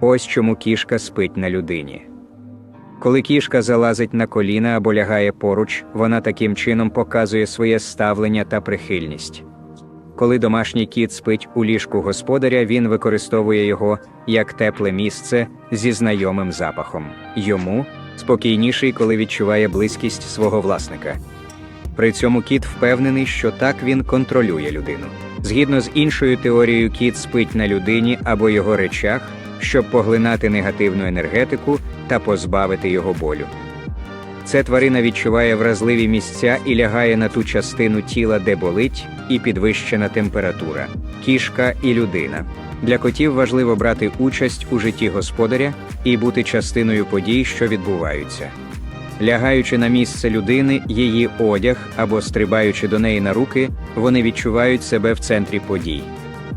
Ось чому кішка спить на людині. Коли кішка залазить на коліна або лягає поруч, вона таким чином показує своє ставлення та прихильність. Коли домашній кіт спить у ліжку господаря, він використовує його як тепле місце зі знайомим запахом. Йому спокійніший, коли відчуває близькість свого власника. При цьому кіт впевнений, що так він контролює людину. Згідно з іншою теорією, кіт спить на людині або його речах, щоб поглинати негативну енергетику та позбавити його болю. Це тварина відчуває вразливі місця і лягає на ту частину тіла, де болить, і підвищена температура, кішка і людина. Для котів важливо брати участь у житті господаря і бути частиною подій, що відбуваються. Лягаючи на місце людини, її одяг або стрибаючи до неї на руки, вони відчувають себе в центрі подій.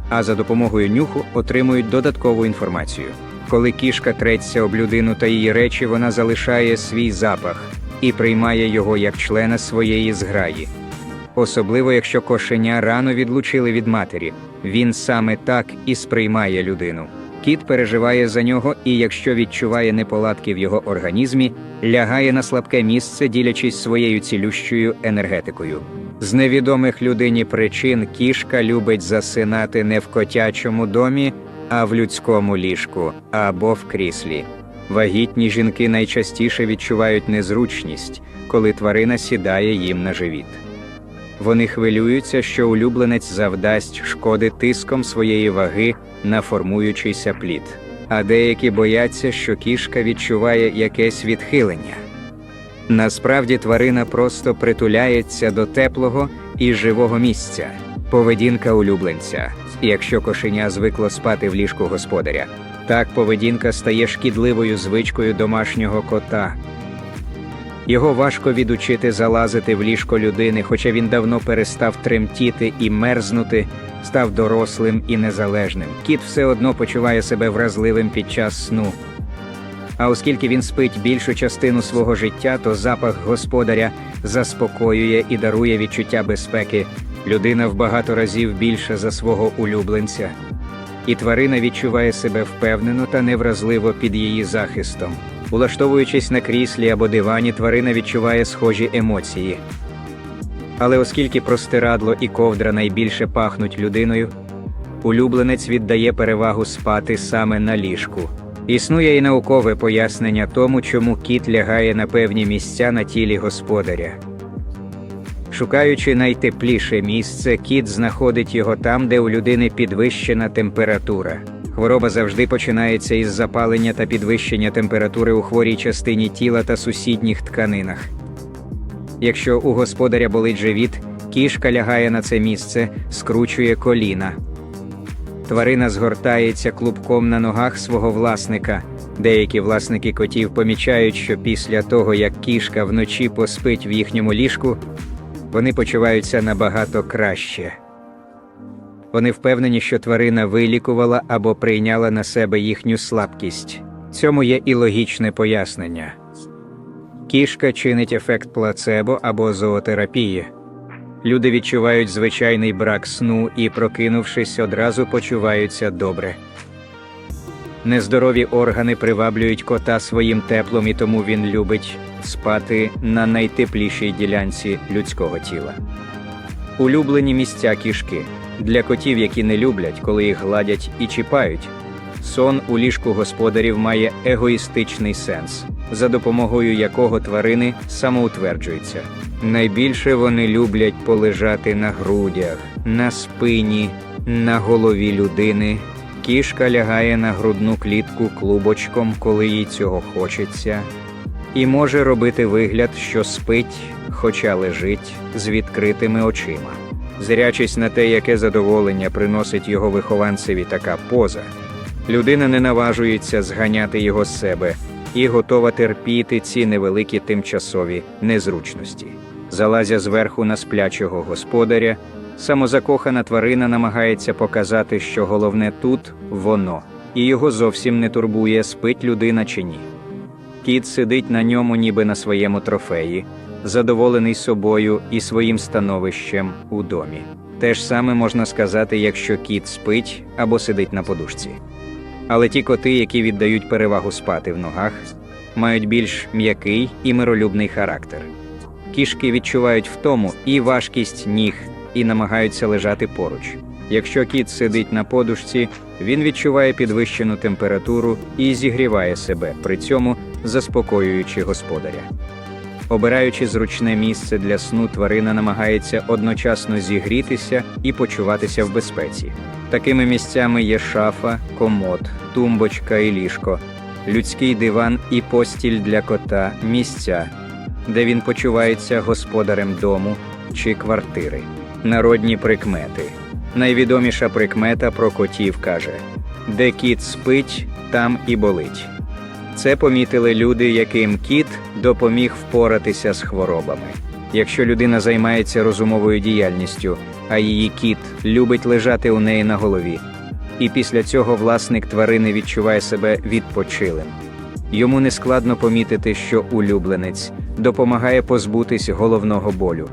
А за допомогою нюху отримують додаткову інформацію. Коли кішка треться об людину та її речі, вона залишає свій запах і приймає його як члена своєї зграї. Особливо якщо кошеня рано відлучили від матері, він саме так і сприймає людину. Кіт переживає за нього і, якщо відчуває неполадки в його організмі, лягає на слабке місце, ділячись своєю цілющою енергетикою. З невідомих людині причин кішка любить засинати не в котячому домі, а в людському ліжку або в кріслі. Вагітні жінки найчастіше відчувають незручність, коли тварина сідає їм на живіт. Вони хвилюються, що улюбленець завдасть шкоди тиском своєї ваги на формуючийся плід. А деякі бояться, що кішка відчуває якесь відхилення. Насправді тварина просто притуляється до теплого і живого місця, поведінка улюбленця. Якщо кошеня звикло спати в ліжку господаря, так поведінка стає шкідливою звичкою домашнього кота. Його важко відучити залазити в ліжко людини, хоча він давно перестав тремтіти і мерзнути, став дорослим і незалежним. Кіт все одно почуває себе вразливим під час сну. А оскільки він спить більшу частину свого життя, то запах господаря заспокоює і дарує відчуття безпеки. Людина в багато разів більше за свого улюбленця. І тварина відчуває себе впевнено та невразливо під її захистом. Улаштовуючись на кріслі або дивані, тварина відчуває схожі емоції. Але оскільки простирадло і ковдра найбільше пахнуть людиною, улюбленець віддає перевагу спати саме на ліжку. Існує і наукове пояснення тому, чому кіт лягає на певні місця на тілі господаря. Шукаючи найтепліше місце, кіт знаходить його там, де у людини підвищена температура. Хвороба завжди починається із запалення та підвищення температури у хворій частині тіла та сусідніх тканинах. Якщо у господаря болить живіт, кішка лягає на це місце, скручує коліна. Тварина згортається клубком на ногах свого власника. Деякі власники котів помічають, що після того, як кішка вночі поспить в їхньому ліжку, вони почуваються набагато краще. Вони впевнені, що тварина вилікувала або прийняла на себе їхню слабкість. Цьому є і логічне пояснення. Кішка чинить ефект плацебо або зоотерапії. Люди відчувають звичайний брак сну і, прокинувшись, одразу почуваються добре. Нездорові органи приваблюють кота своїм теплом, і тому він любить спати на найтеплішій ділянці людського тіла. Улюблені місця кішки для котів, які не люблять, коли їх гладять і чіпають. Сон у ліжку господарів має егоїстичний сенс, за допомогою якого тварини самоутверджуються. Найбільше вони люблять полежати на грудях, на спині, на голові людини. Кішка лягає на грудну клітку клубочком, коли їй цього хочеться, і може робити вигляд, що спить, хоча лежить з відкритими очима. Зрячись на те, яке задоволення приносить його вихованцеві така поза, людина не наважується зганяти його з себе і готова терпіти ці невеликі тимчасові незручності. Залазя зверху на сплячого господаря, самозакохана тварина намагається показати, що головне тут воно, і його зовсім не турбує, спить людина чи ні. Кіт сидить на ньому, ніби на своєму трофеї, задоволений собою і своїм становищем у домі. Те ж саме можна сказати, якщо кіт спить або сидить на подушці. Але ті коти, які віддають перевагу спати в ногах, мають більш м'який і миролюбний характер. Кішки відчувають втому і важкість ніг і намагаються лежати поруч. Якщо кіт сидить на подушці, він відчуває підвищену температуру і зігріває себе, при цьому заспокоюючи господаря. Обираючи зручне місце для сну, тварина намагається одночасно зігрітися і почуватися в безпеці. Такими місцями є шафа, комод, тумбочка і ліжко, людський диван і постіль для кота, місця, де він почувається господарем дому чи квартири. Народні прикмети. Найвідоміша прикмета про котів каже: де кіт спить, там і болить. Це помітили люди, яким кіт допоміг впоратися з хворобами. Якщо людина займається розумовою діяльністю, а її кіт любить лежати у неї на голові, і після цього власник тварини відчуває себе відпочилим. Йому нескладно помітити, що улюбленець допомагає позбутись головного болю,